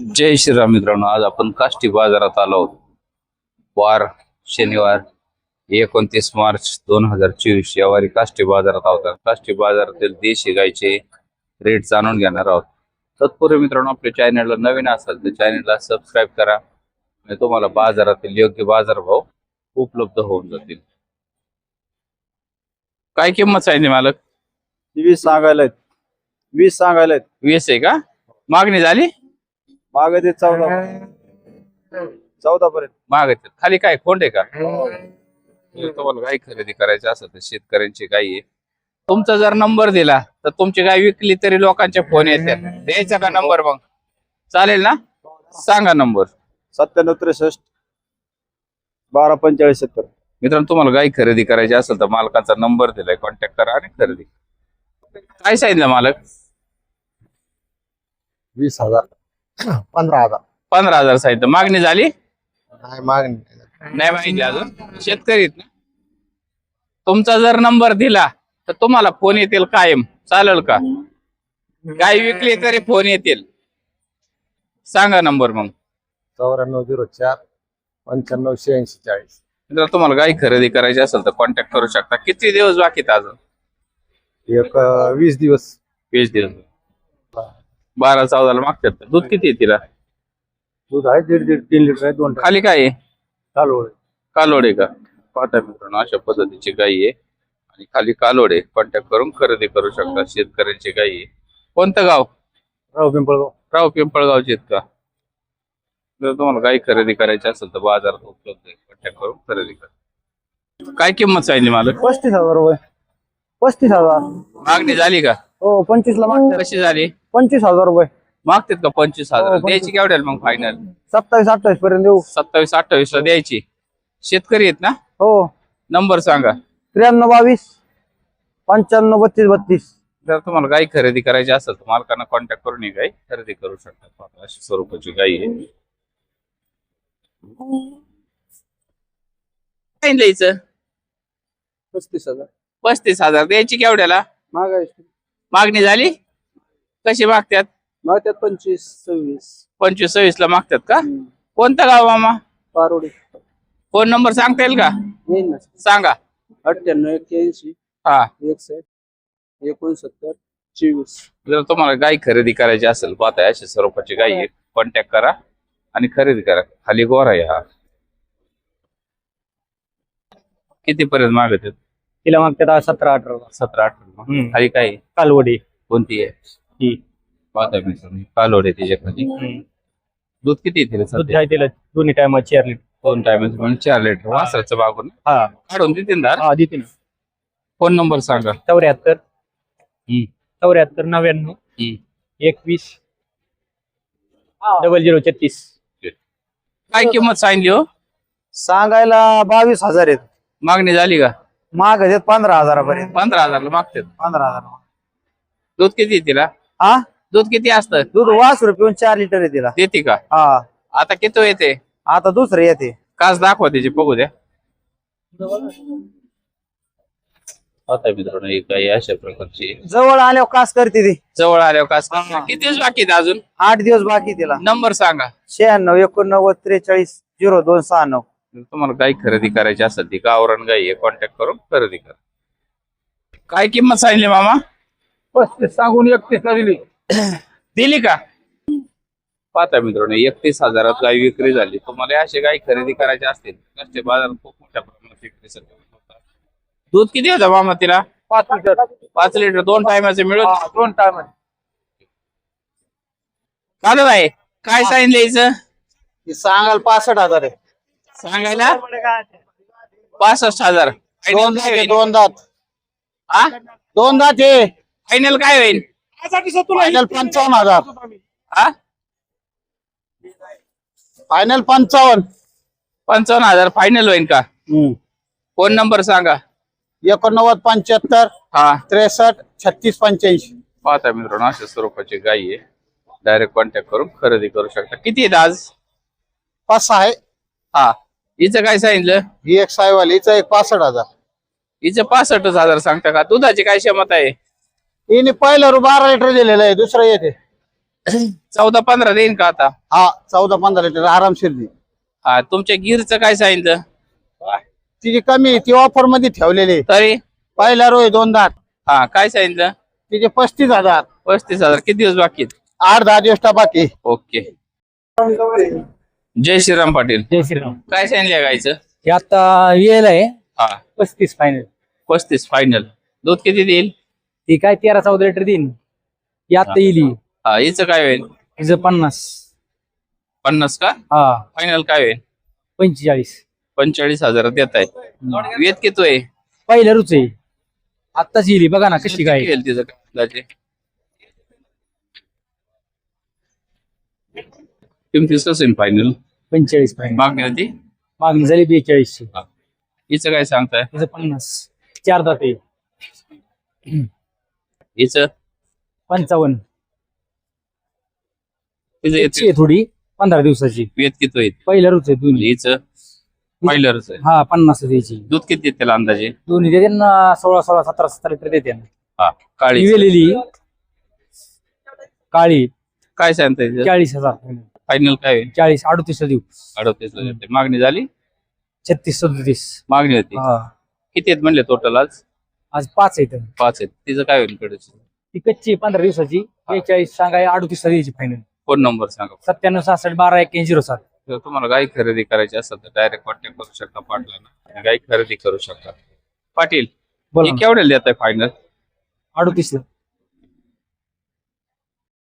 जय श्रीराम मित्रांनो आज आपण काष्टी बाजारात आलो आहोत. वार शनिवार एकोणतीस मार्च दोन हजार चोवीस या वारी काष्टी बाजारात आहोत. काष्टी बाजारातील देशी गायचे रेट जाणून घेणार आहोत. तत्पूर्वी मित्रांनो आपल्या चॅनलला नवीन असाल तर चॅनलला सबस्क्राईब करा आणि तुम्हाला बाजारातील योग्य बाजारभाव उपलब्ध होऊन जातील. काय किंमत सांगितली मालक? वीस सांगायला वीस सांगायला वीस आहे का? मागणी झाली? मागे ते चौदा. चौदा पर्यंत महाग आहेत. खाली काय? खोंड आहे का? तुम्हाला गाय खरेदी करायची असेल तर शेतकऱ्यांची गाय आहे. तुमचा जर नंबर दिला तर तुमची गाय विकली तरी लोकांचे फोन येतात. द्यायचा का नंबर मग? चालेल ना? सांगा नंबर. सत्त्याण्णव त्रेसष्ट बारा पंचेचाळीस सत्तर. मित्रांनो तुम्हाला गाय खरेदी करायची असेल तर मालकाचा नंबर दिलाय. कॉन्टॅक्ट करा आणि खरेदी. काय सांगितलं मालक? वीस हजार. पंधरा हजार. पंधरा हजार सांगितलं मागणी झाली? नाही मागणी नाही माहिती अजून. शेतकरी आहेत ना? तुमचा जर नंबर दिला तर तुम्हाला फोन येतील कायम. चालेल का? गाय विकली तरी फोन येतील. सांगा नंबर मग. चौऱ्याण्णव झिरो चार पंच्याण्णव शहाऐंशी चाळीस. जर तुम्हाला गाय खरेदी करायची असेल तर कॉन्टॅक्ट करू शकता. किती दिवस बाकी आहेत अजून? एक अं, वीस दिवस. वीस दिवस. बारा चौदाला मागतात? दूध किती आहे तिला? दूध आहे दीड दीड तीन लिटर आहे दोन खाली काय आहे? चालू आहे. कालोड आहे का? पाहता मित्रांनो अशा पद्धतीची गाय आहे. आणि खाली कालोड आहे. कॉन्टॅक्ट करून खरेदी करू शकता. शेतकऱ्यांची गाय आहे. कोणतं गाव? राव पिंपळगाव. राव पिंपळगावचे आहेत का? जर तुम्हाला गाय खरेदी करायची असेल तर बाजारात उपलब्ध आहे. कॉन्टॅक्ट करून खरेदी करा. काय किंमत सांगितली मला पस्तीस हजार रुपये. पस्तीस हजार. मागणी झाली का? हो पंचवीस ला मागतात. कशी झाली? पंचवीस हजार रुपये. मागतात का पंचवीस हजार? हो. द्यायची केवढ्याला मग फायनल सत्तावीस अठ्ठावीस पर्यंत देऊ. सत्तावीस अठ्ठावीस ला द्यायची. शेतकरी आहेत ना? हो. नंबर सांगा. त्र्याण्णव बावीस पंच्याण्णव बत्तीस बत्तीस. जर तुम्हाला गाय खरेदी करायची असेल तर मालकांना कॉन्टॅक्ट करून ही गाय खरेदी करू शकता. पहा, अशी स्वरूपाची गाय आहे. काय द्यायचं पस्तीस हजार. पस्तीस हजार. द्यायची केवढ्याला? मागायची. मागणी झाली? कशी मागतात मागतात पंचवीस सव्वीस. पंचवीस सव्वीस ला मागतात का कोणतं गाव मामा? पारोडी. फोन नंबर सांगता येईल का? येईल ना. सांगा. अठ्ठ्याण्णव एक्क्याऐंशी हा. एकसष्ट एकोणसत्तर चोवीस. जर तुम्हाला गाय खरेदी करायची असेल पाहताय अशी स्वरूपाची गाय आहे. कॉन्टॅक्ट करा आणि खरेदी करा. खाली गोरा आहे हा. किती पर्यंत मागत आहेत? तिला मागतात सतरा अठरा सतरा अठरा खाली काय? आहे? कालवडी. कोणती आहे? ही. पाहताय आहे त्याच्यामध्ये दूध किती येते रे दूध सध्या आहे तिला. दोन्ही टायमात चार लिटर दोन म्हणजे चार लिटर वासराचं बागून हा. काढून देते ना हा देते ना फोन नंबर सांगा. चौऱ्याहत्तर. हम्म. चौऱ्याहत्तर नव्याण्णव. हम्म. एकवीस. डबल झिरो छत्तीस. काय किंमत सांगली हो? सांगायला बावीस हजार आहेत. मागणी झाली का? माग आहेत पंधरा हजारापर्यंत. पंधरा हजारला मागतात. पंधरा हजार दूध किती आहे तिला? हा? दूध किती असतं? दूध वास रुपये चार लिटर आहे तिला. देते का? हा. आता किती येते? आता दुसरं येते. काच दाखवा त्याची बघू द्या. आता मित्रांनो ही काही अशा प्रकारची. जवळ आल्यावर कास करते ती. जवळ आल्यावर काच किती दिवस बाकी आहेत अजून? आठ दिवस बाकी तिला. नंबर सांगा. शहाण्णव एकोणनव्वद त्रेचाळीस झिरो दोन सहा नऊ तुम्हाला गाय खरेदी करायची असेल ती गावरान गाई आहे कॉन्टॅक्ट करून खरेदी करा. काय किंमत सांगली मामा? पस्तीस सांगून एकतीस ला दिली. दिली का? पाहता मित्रांनो एकतीस हजारात गाय विक्री झाली. तुम्हाला अशी गाय खरेदी करायची असतील ते बाजारात खूप मोठ्या प्रमाणात विक्री. दूध किती होतं मामा तिला? पाच लिटर. पाच लिटर दोन टायमाचे मिळून? दोन चालू आहे काय सांगितलं याचं सांगाल पासष्ट हजार आहे. सांगायला? पासष्ट हजार. दोन दात आहे, दोन दात. हा? दोन दात आहे फायनल काय होईल? फायनल पंचावन्न हजार. हा? फायनल पंचावन्न. पंचावन्न हजार फायनल होईल का? फोन नंबर सांगा. एकोणनव्वद पंच्याहत्तर हा. त्रेसष्ट छत्तीस पंच्याऐंशी. पाहता मित्रांनो अशा स्वरूपाची गाई आहे. डायरेक्ट कॉन्टॅक्ट करून खरेदी करू शकता. किती आहेत आज? पाच सहा आहे. हा. हिचं काय सांगितलं? ही एक सायवाली हिचा एक पासष्ट हजार. हिचं पासष्टच हजार सांगता का? दुधाची काय क्षमता आहे? हिने पहिलं रू बारा लिटर दिलेलं आहे दुसरं येते चौदा पंधरा देईन का आता? हा चौदा पंधरा लिटर आरामशीर दे हा तुमच्या गिरचं काय सांगितलं? तिची कमी आहे, ती ऑफरमध्ये ठेवलेली तरी? पहिला रोय दोन दात. हा काय सांगितलं? तिचे पस्तीस हजार. पस्तीस हजार किती दिवस बाकी आहेत? आठ दहा दिवस बाकी ओके. जय श्रीराम पाटील. जय श्रीराम. काय सांगितलं गायचं हे आता वेल आहे. हा. पस्तीस फायनल पस्तीस फायनल दूध किती देईल? ती काय तेरा चौदा लिटर देईन. ही आता येईल. ही. हा हिचं काय होईल? हिचं पन्नास. पन्नास का? हा. फायनल काय होईल? पंचेचाळीस. पंचेचाळीस हजार देत आहे. वेद किती आहे? पहिल्या रुच आहे. आत्ताच येईल. ही, बघा ना कशी काय किती येईल तिचं? काय अंदाजे? किमतीच कसं फायनल पंचेचाळीस फायनल मागणी होती? मागणी झाली बेचाळीसची. हिचं काय सांगताय? हिचं पन्नास. चार दात आहे. हिचं? पंचावन्न. तिचं त्याची येते आहे थोडी पंधरा दिवसाची. वेद किती होईल? पहिल्या रुच आहे दोन्ही. हिचं? पहिलंच आहे. हा पन्नास द्यायची दूध किती देते त्याला अंदाजे? दोन्ही देते ना सोळा सोळा सतरा सतरा लिटर देते ना. हा काळी. ही वेलेली काळी. काय सांगताय चाळीस हजार. फायनल काय होईल? चाळीस अडतीस देऊ. अडतीस देते. मागणी झाली? छत्तीस सदतीस. मागणी होती. हा. किती आहेत म्हणले टोटल आज? आज पाच आहेत. पाच आहेत. तिचं काय होईल ती कच्ची पंधरा दिवसाची. बेचाळीस सांगाय अडतीस द्यायची फायनल फोन नंबर सांगा. सत्त्याण्णव सहासष्ट बारा एक्क्याऐंशी झिरो सात. जर तुम्हाला गाई खरेदी करायची असेल तर डायरेक्ट कॉन्टॅक्ट करू शकता पाटलांना. आणि गाई खरेदी करू शकता. पाटील बोला हे केवढ्याला देत आहे फायनल अडतीस